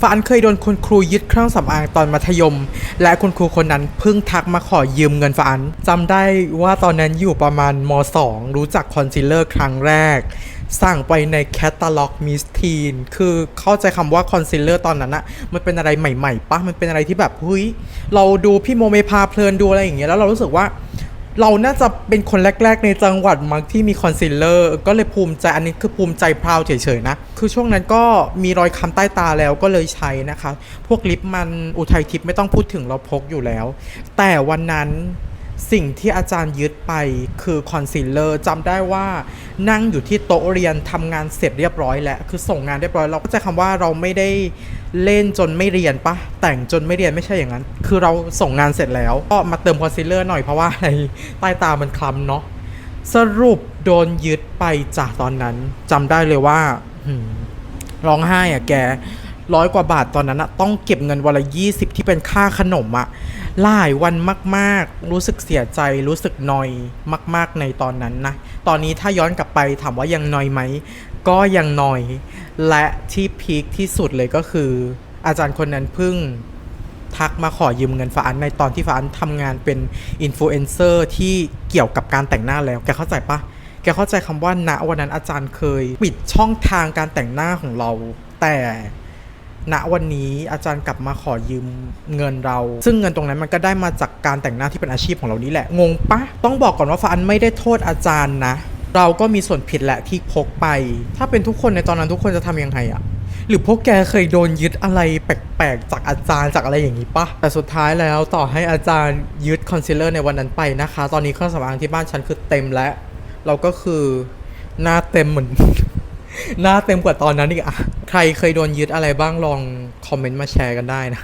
ฟานเคยโดนคุณครูยึดเครื่องสำอางตอนมัธยม และคุณครูคนนั้นเพิ่งทักมาขอยืมเงินฟานจำได้ว่าตอนนั้นอยู่ประมาณม 2 รู้จักคอนซีลเลอร์ครั้งแรก สั่งไปในแคตตาล็อกมิสทีนคือเข้าใจคำว่าคอนซีลเลอร์ตอนนั้นอะมันเป็นอะไรใหม่ๆปะมันเป็นอะไรที่แบบเฮ้ยเราดูพี่โมเมพาเพลินดูอะไรอย่างเงี้ยแล้วเรารู้สึกว่า เราน่าจะเป็นคนแรก ๆ ในจังหวัดมังที่มีคอนซีลเลอร์ก็เลยภูมิใจอันนี้คือภูมิใจพราวเฉยๆนะ คือช่วงนั้นก็มีรอยคำใต้ตาแล้วก็เลยใช้นะคะ พวกลิปมันอุทัยทิพย์ไม่ต้องพูดถึงเราพกอยู่แล้ว แต่วันนั้น สิ่งที่อาจารย์ยึดไปคือคอนซีลเลอร์จำได้ว่านั่งอยู่ที่โต๊ะเรียนทำงานเสร็จเรียบร้อยแล้ว คือส่งงานเรียบร้อย เราก็จะคำว่าเราไม่ได้เล่นจนไม่เรียนปะแต่งจนไม่เรียนไม่ใช่อย่างนั้น คือเราส่งงานเสร็จแล้ว ก็มาเติมคอนซีลเลอร์หน่อยเพราะว่าอะไรใต้ตามันคล้ำเนาะสรุปโดนยึดไปจากตอนนั้นจำได้เลยว่าร้องไห้อะแก ร้อยกว่าบาทตอนนั้นอะต้องเก็บเงินวันละยี่สิบที่เป็นค่าขนมอะหลายวันมากๆ รู้สึกเสียใจรู้สึกนอยมาก ๆในตอนนั้นนะ ตอนนี้ถ้าย้อนกลับไปถามว่ายังนอยไหม ก็ยังนอย และที่พีคที่สุดเลยก็คือ อาจารย์คนนั้นเพิ่งทักมาขอยืมเงินฟ้าอันในตอนที่ฟ้าอันทำงานเป็นอินฟลูเอนเซอร์ที่เกี่ยวกับการแต่งหน้าแล้ว แกเข้าใจปะแกเข้าใจคำว่าณวันนั้นอาจารย์เคย ปิดช่องทางการแต่งหน้าของเรา แต่ ณวันนี้อาจารย์กลับมาขอยืมเงินเรา ซึ่งเงินตรงนั้นมันก็ได้มาจากการแต่งหน้าที่เป็นอาชีพของเรานี่แหละ งงปะต้องบอกก่อนว่าฟานไม่ได้โทษอาจารย์นะ เราก็มีส่วนผิดแหละที่พกไป ถ้าเป็นทุกคนในตอนนั้นทุกคนจะทำยังไงอะหรือพวกแกเคยโดนยึดอะไรแปลกๆ จากอาจารย์จากอะไรอย่างนี้ปะแต่สุดท้ายแล้วต่อให้อาจารย์ยึดคอนซีลเลอร์ในวันนั้นไปนะคะ ตอนนี้เครื่องสำอางที่บ้านฉันคือเต็มแล้ว เราก็คือหน้าเต็มเหมือน หน้าเต็มกว่าตอนนั้นอีกอะใครเคยโดนยึดอะไรบ้างลองคอมเมนต์มาแชร์กันได้นะ